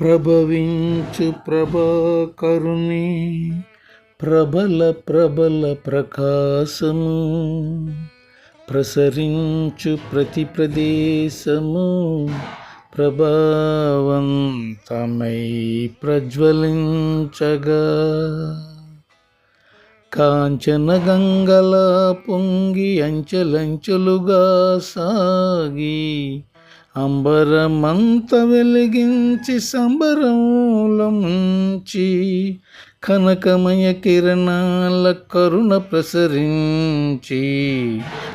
ప్రభవించు ప్రభాకరుని ప్రబల ప్రబల ప్రకాశము ప్రసరించు ప్రతి ప్రదేశము ప్రభావంతమై ప్రజ్వలించగా. కాంచన గంగల పొంగి అంచెలంచెలుగా సాగి అంబరమంత వెలిగించి సంబరముల ముంచి కనకమయ కిరణాల కరుణ ప్రసరించి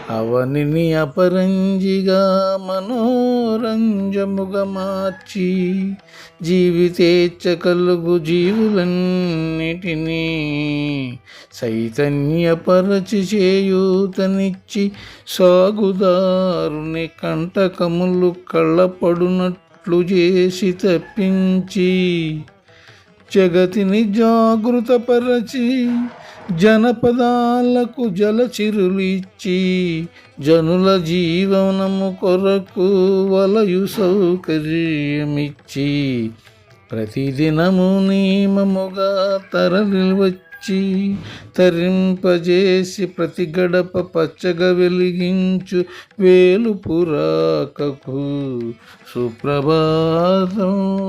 అవనిని అపరంజిగా మనోరంజముగా మార్చి జీవితేచ్ఛ కలుగు జీవులన్నిటినీ చైతన్యపరచి చేయూతనిచ్చి సాగుదారుని కంటకములు కళ్ళపడునట్లు చేసి తప్పించి జగతిని జాగృతపరచి జనపదాలకు జలచిరులు ఇచ్చి జనుల జీవనము కొరకు వలయు సౌకర్యమిచ్చి ప్రతిదినము నియమముగా తరలి వచ్చి తరింపజేసి ప్రతి గడప పచ్చగా వెలిగించు వేలు పురాకకు సుప్రభాతం.